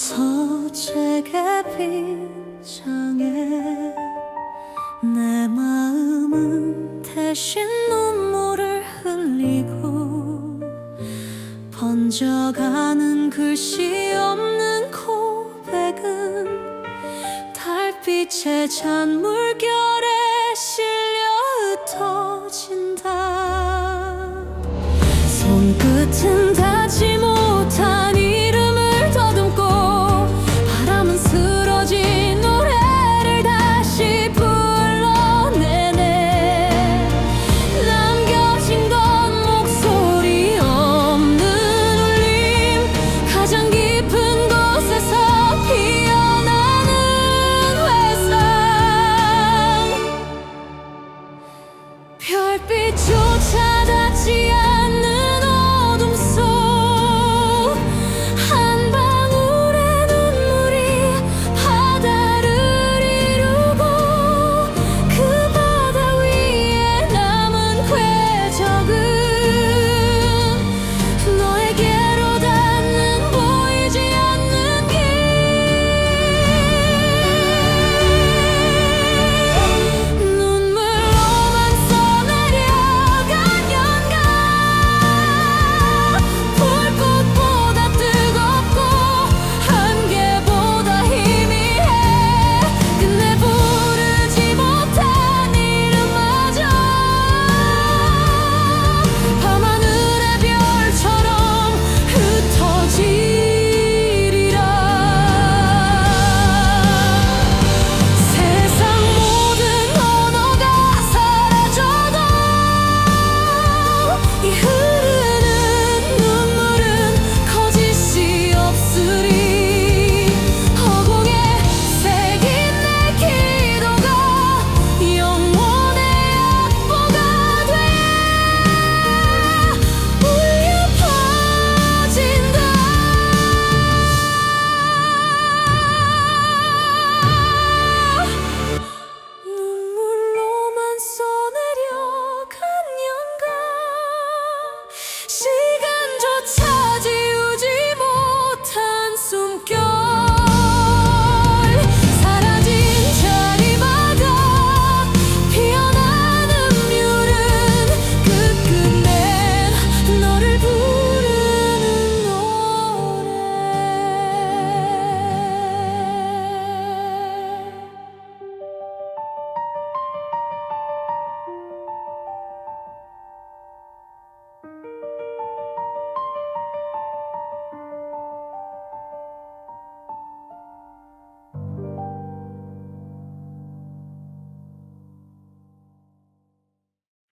서재게 비장에 내 마음은 대신 눈물을 흘리고 번져가는 글씨 없는 고백은 달빛의 잔물결에 실려 흩어진다. 손끝은 다짐 Kirpi çuçada